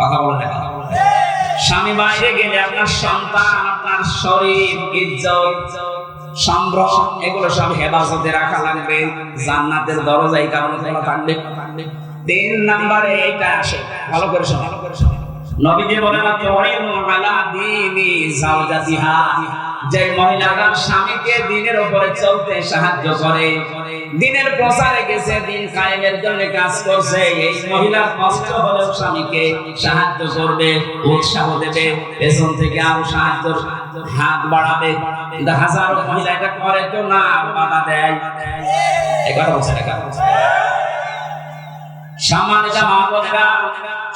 কথা বলে না। স্বামী বাইরে গেলে আপনার সন্তান, আপনার শরীর, ইজ্জত, সম্ভ্রম, এগুলো সব হেফাজতে রাখা লাগবে। জান্নাতের দরজায় কারণ খোলা থাকবে তিন নম্বরে এটা আসে। ভালো করে শোনো। নবীজি বলেন আলা দীনি জাওজাতিহা যে মহিলারা স্বামীকে দিনের উপরে চলতে সাহায্য করে। দিনের প্রচারে গেছে, দিন কায়েমের জন্য কাজ করছে। এই মহিলা কষ্ট হলেও স্বামীকে সাহায্য করবে, উৎসাহ দেবে, পেছন থেকে আরও সাহায্য হাত বাড়াবে। হাজারো মহিলা এটা করে তো না, বাধা দেয়। কথা বলছে এটা। সম্মানিত মা বোনেরা,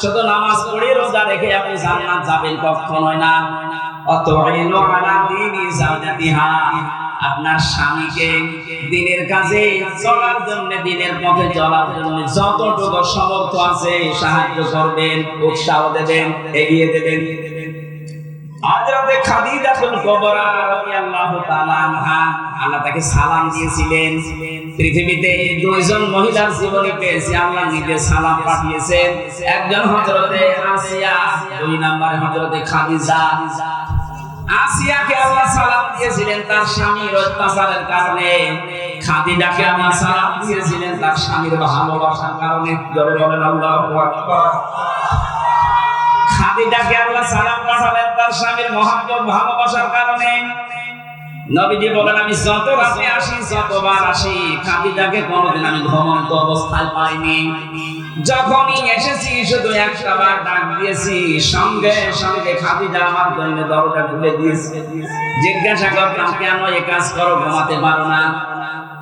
শুধু নামাজ পড়ে রোজা রেখে আপনি জান্নাত যাবেন কখনোই না। অতইনু আলা জাওজাতিহা, আপনার স্বামীকে দিনের কাজে চলার জন্য, দিনের পথে চলার জন্য যতটুকু সমর্থ আছে সাহায্য করবেন, উৎসাহ দেবেন, এগিয়ে দেবেন। হযরতে খাদিজাতুল কুবরা রাদিয়াল্লাহু তাআলা আনহা, আল্লাহ তাকে সালাম দিয়েছিলেন। পৃথিবীতে দুইজন মহিলার জীবনে পেয়েছে, আল্লাহ নিজে সালাম পাঠিয়েছেন। একজন হযরতে আসিয়া, দুই নম্বরে হযরতে খাদিজা। আসিয়াকে আল্লাহ সালাম দিয়েছিলেন তার স্বামীর অত্যাচারের কারণে। খাদিজাকে আল্লাহ সালাম দিয়েছিলেন তার স্বামীর ভালোবাসার কারণে। জোরে বলেন আল্লাহু আকবার। খাদিজাকে আল্লাহ সালাম পাঠালেন তার স্বামীর মহাব্বত ভালোবাসার কারণে। সঙ্গে সঙ্গে খাদিজা জিজ্ঞাসা করতাম কেন এ কাজ করো, ঘুমাতে পারো না?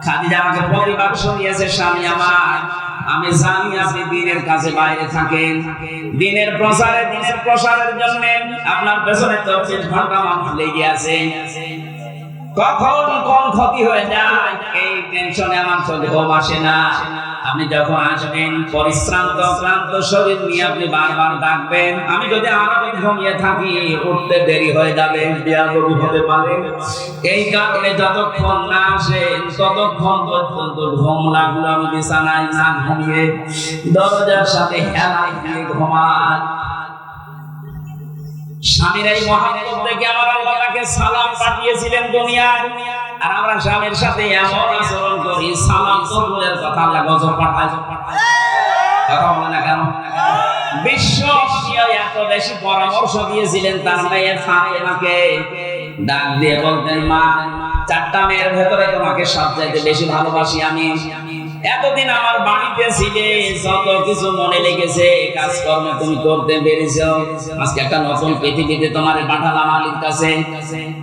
খাদিজা আমাকে প্রতিবার শুনিয়েছে, স্বামী আমার আমি জানি আপনি দিনের কাছে বাইরে থাকেন। দিনের প্রসারে দিনের প্রসারের জন্য আপনার পেছনে চব্বিশ ঘণ্টা মানুষ লেগে আছে। কখন কোন ক্ষতি হয়ে যায়, এই টেনশনে আমার চোখে আসে না। আপনি যখন আসবেন, পরিশ্রান্ত, ক্লান্ত শরীর নিয়ে আপনি বারবার ডাকবেন। আমি যদি আরও ঘুমিয়ে থাকি, উঠতে দেরি হয়ে যাবে, বিয়াদবি হতে পারে। এই কারণে যতক্ষণ না আসেন, ততক্ষণ পর্যন্ত ঘুম লাগল আমি বিছানায় না ঘুমিয়ে দরজার সাথে হেলাই দিয়ে ঘুমান স্বামীর এই দেখে আমার সালাম পাঠিয়েছিলেন আর আমরা স্বামীর সাথে এমন আচরণ করি, সালাম কথা পাঠায়। কথা বলে না কেন? বিশ্ব এত বেশি পরামর্শ দিয়েছিলেন তার ডাক মা, চারটা মেয়ের ভেতরে তোমাকে সবচাইতে বেশি ভালোবাসি আমি। এতদিন আমার বাড়িতে ছিলে, যত কিছু মনে লেগেছে, কাজকর্ম তুমি করতে পেরেছ। আজকে একটা নতুন পৃথিবীতে তোমার পাঠালাম আলীর কাছে।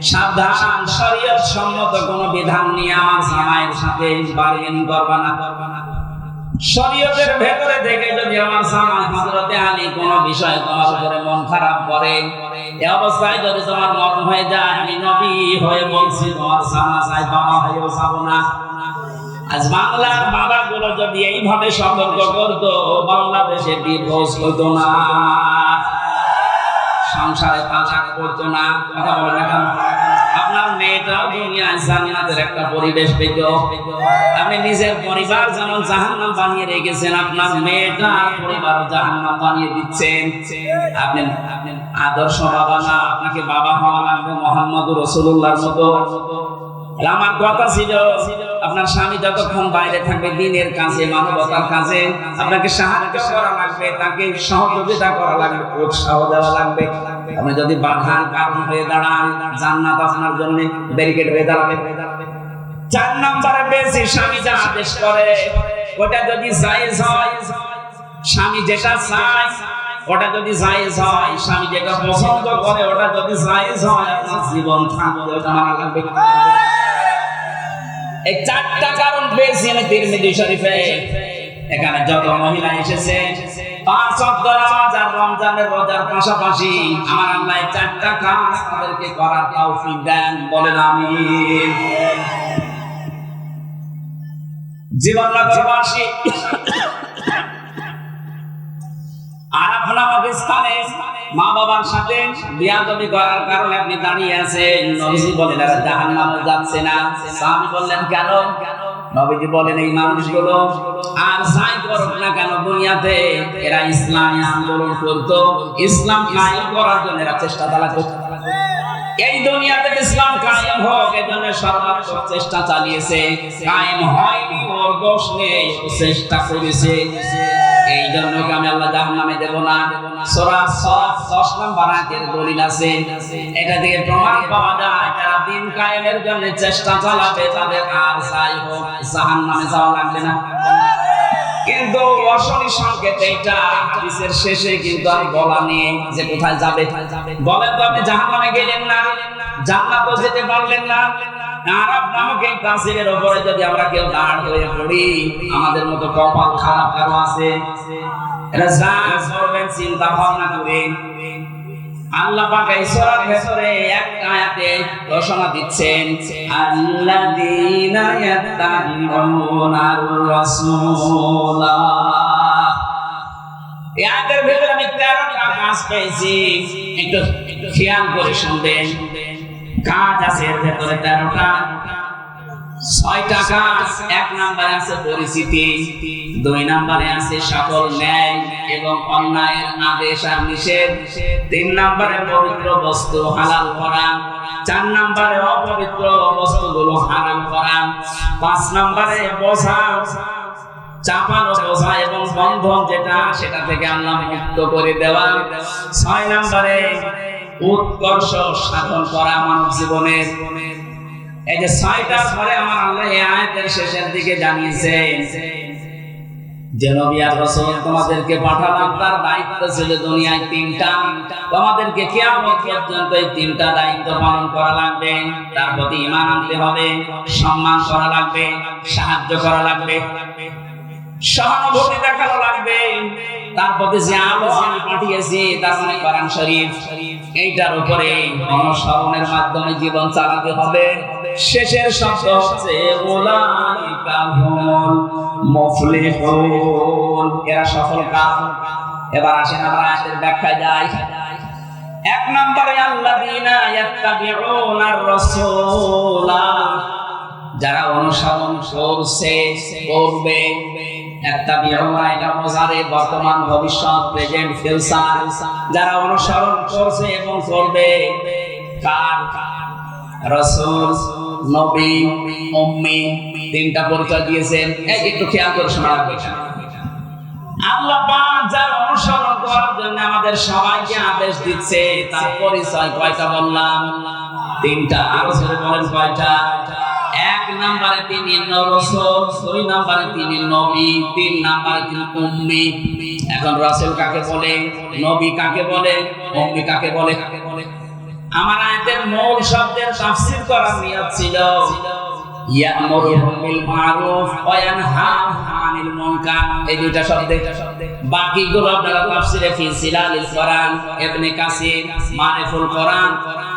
সাবধান, শরীয়ত সম্মত কোন বিধান নিয়ে আমার জামাইয়ের সাথে বার্গেনিং করবা না। শরীয়তের ভেতরে যদি আমার জামাই কোন বিষয়ে তোমার উপরে মন খারাপ করে অবস্থায় যদি তোমার মরণ হয়ে যায়, আমি নবী হয়ে বলছি, তোমার জানা চাই, বাবা হয়েও যাব না। আজ বাংলার বাবা গুলো যদি এইভাবে সতর্ক করতো, বাংলাদেশে ডিভোর্স হতো না। সংসারে পাচার করতো না। কথা বলে না আপনার নিজের পরিবার যেমন রেখেছেন, আপনার মেয়েটা জাহান্নাম বানিয়ে দিচ্ছেন। আপনি আদর্শ আপনাকে বাবা হওয়া লাগবে মোহাম্মদ রসুল্লাহর মতো। আমার কথা ছিল, আপনার স্বামী যতক্ষণ বাইরে থাকবে, দিনের কাজে, মানবতার কাজে, আপনাকে সাহায্য করা লাগবে, তাকে সহযোগিতা করা লাগবে, উৎসাহ দেওয়া লাগবে। আপনি যদি বাধার কারণ হয়ে দাঁড়ান, জান্নাত আপনার জন্য ব্যারিকেড হয়ে দাঁড়াবে। চার নম্বরে বেশি স্বামী যা আদেশ করে, ওটা যদি জায়েজ হয়, স্বামী যেটা চায়, ওটা যদি জায়েজ হয়, স্বামী যেটা পছন্দ করে, ওটা যদি জায়েজ হয়, আপনার জীবন থাকবে, ওটা মানা লাগবে। এই চারটা কারণ পেয়েছি আমি তিরমিজি শরীফে। এখানে যত মহিলা এসেছে, পাঁচ নামাজ আর রমজানের রোজার পাশাপাশি আমার আল্লাহ চারটা কাজ তাদেরকে করার তৌফিক দেন, বলেন আমিন। জীবননগরবাসী আরাফ নামক স্থানে মা বাবার সাথে বিয়াদবি করার কারণে আপনি দাঁড়িয়ে আছেন। নবীজি বলেন এরা জাহান্নামে যাচ্ছে না। স্বামী বললেন, কেন? নবীজি বলেন এই মানুষগুলো আর যাই করুক না কেন দুনিয়াতে, এরা ইসলামী আন্দোলন করতো। ইসলাম কায়েম করার জন্য এরা চেষ্টা চালাতো। এই দুনিয়াতে ইসলাম কায়েম হোক, এই জন্য সর্বাত্মক চেষ্টা চালিয়েছে। কায়েম হয়নি, ওর দোষ নেই চেষ্টা করেছে। এই জন্য আমি আল্লাহ দেব না? সূরা সফ 10 নম্বর দলিল আছে। এটা প্রমাণ পাওয়া যায়, যারা দিন কায়েমের জন্য চেষ্টা চালাবে, তাদের আর হোক যাওয়া লাগবে না। কিন্তু অশনি সংকেত এটা হাদিসের শেষে কিন্তু আর বলা নেই যে কোথায় যাবে। বলেন তো আপনি জাহান্নামে গেলেন না? জান্নাতও যেতে পারলেন না। আরব নামক এই তাসিরের উপরে যদি আমরা কেউ দাঁড় হয়ে পড়ি, আমাদের মতো কপাল খারাপ কারও আছে? করবেন, চিন্তা ভাবনা করে আল্লাহ পাক এই সূরার এক আয়াতে ঘোষণা দিচ্ছেন, আল্লাযীনা ইয়াত্তাবিউনার রাসূলা। এই আয়াতের ভেতরে আমি 13টা কাজ পেয়েছি। একটু খেয়াল করে শুনবেন। কাজ আছে, এর ভেতরে 13টা ছয়টা কাজ এক নম্বরে আছে পরিচিতি, দুই নম্বরে আছে সকল ন্যায় এবং অন্যায়ের আদেশ আর নিষেধ। তিন নম্বরে পবিত্র বস্তু হালাল করা, চার নম্বরে অপবিত্র বস্তুগুলো হারাম করা, পাঁচ নম্বরে বোঝা, চাপানো বোঝা এবং বন্ধন যেটা, সেটা থেকে আল্লাহ মুক্ত করে দেওয়া। ছয় নম্বরে উৎকর্ষ সাধন করা মানব জীবনের এই যে ছয়টার পরে আমার আল্লাহ এই আয়াতের শেষের দিকে হবে, সম্মান করা লাগবে, সাহায্য করা লাগবে লাগবে। তার প্রতি যে পাঠিয়েছি, তার মানে কোরআন শরীফ। এইটার উপরে অনুসরণের মাধ্যমে জীবন চালাতে হবে। শেষের শব্দ হচ্ছে এরা সফল এবার আসেন ব্যাখ্যা যাই। এক নম্বরে, আল্লাযীনা ইয়াত্তাবিউনার যারা অনুসরণ করছে, করবে। বর্তমান ভবিষ্যৎ প্রেজেন্ট ফিউচার যারা অনুসরণ করছে এবং কার? রসুল, নবী, উম্মি, তিনটা পরিচয় দিয়েছেন। একটু খেয়াল করে শোনা আল্লাহ যার অনুসরণ করার জন্য আমাদের সবাইকে আদেশ দিচ্ছে, তার পরিচয় কয়টা বললাম? তিনটা। আরও বলেন কয়টা? এক নম্বরে তিনি রসুল দুই নম্বরে তিনি নবী, তিন নম্বরে তিনি উম্মি। এখন রাসূল কাকে বলে? নবী কাকে বলে? উম্মি কাকে বলে? আমার আয়াতের মূল শব্দের তাফসীর করার নিয়ত ছিল ইয়ামুরুহুম বিল মারুফ ওয়া ইয়ানহাহুম আনিল মুনকার। এই দুইটা কোরআন কোরআন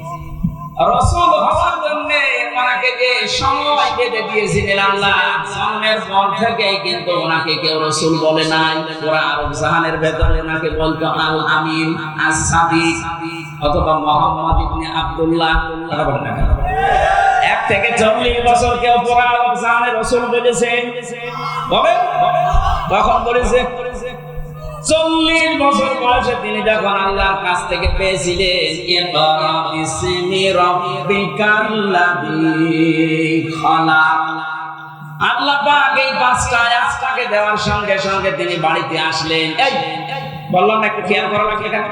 রসুল হওয়ার জন্য ওনাকে যে সময় বেঁধে দিয়েছিলেন আল্লাহ জন্মের পর থেকেই কিন্তু ওনাকে কেউ রসুল বলে নাই। ওরা আরব জাহানের ভেতরে ওনাকে বলতো, আল আমিন, আস অথবা মোহাম্মদ ইবনে আব্দুল্লাহ। এক থেকে চল্লিশ বছর কেউ পুরা আরব জাহানের রসুল বলেছে। বলে কখন বলেছে চল্লিশ বছর বয়সে তিনি যখন আল্লাহর কাছ থেকে পেয়েছিলেন আল্লাহ এই পাঁচটা দেওয়ার সঙ্গে সঙ্গে তিনি বাড়িতে আসলেন। বললাম একটু খেয়াল করা লাগবে এখানে?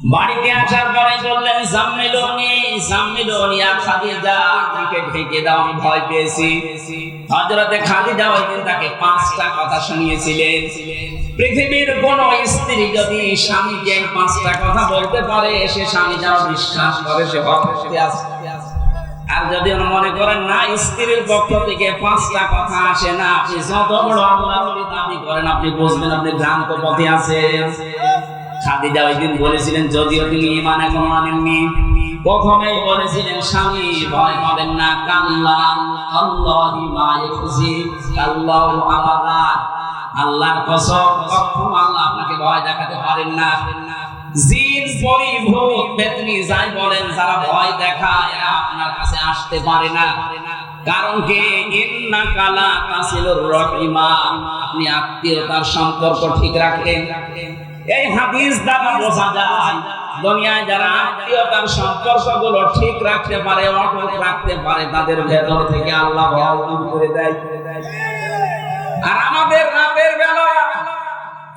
বাড়িতে আসার পরে বললেন সাম্মিলনি সাম্মিলনি আর খাদিজা আমাকে ঢেকে দাও, আমি ভয় পেয়েছি। হযরতে খাদিজা ওই দিন তাকে পাঁচটা কথা শুনিয়েছিলেন। পৃথিবীর কোন স্ত্রী যদি স্বামীকে পাঁচটা কথা বলতে পারে, সে স্বামী যাও বিশ্বাস করে সে ভক্তি আছে। আর যদি মনে করেন, না, স্ত্রীর পক্ষ থেকে পাঁচটা কথা আসে না, আপনি যত বড় আল্লাহ দাবি করেন, আপনি বুঝবেন, আপনি ভ্রান্ত পথে আছেন। খাদিজা ওই দিন বলেছিলেন, যদিও তুমি ইমান এখনও আনেননি। প্রথমেই বলেছিলেন, স্বামী, ভয় পাবেন না, কাল্লা, আল্লাহি ইউজি আল্লাহু আলাদা। আল্লাহর কসম, কখনো আল্লাহ আপনাকে ভয় দেখাতে পারেন না। জিন, পরি, ভূত পেতনি যাই বলেন, যারা ভয় দেখায় আপনার কাছে আসতে পারে না। কারণ কি? ইন্না কালা তাসিলুর রহিমা। আপনি আত্মীয়তার সম্পর্ক ঠিক রাখেন। এই হাদিস দ্বারা বোঝা যায়, দুনিয়ায় যারা আত্মীয়তার সম্পর্কগুলো ঠিক রাখতে পারে, অটুট রাখতে পারে, তাদের ভেতর থেকে আল্লাহ ভয় দূর করে দেয়। আর আমাদের রাতের বেলা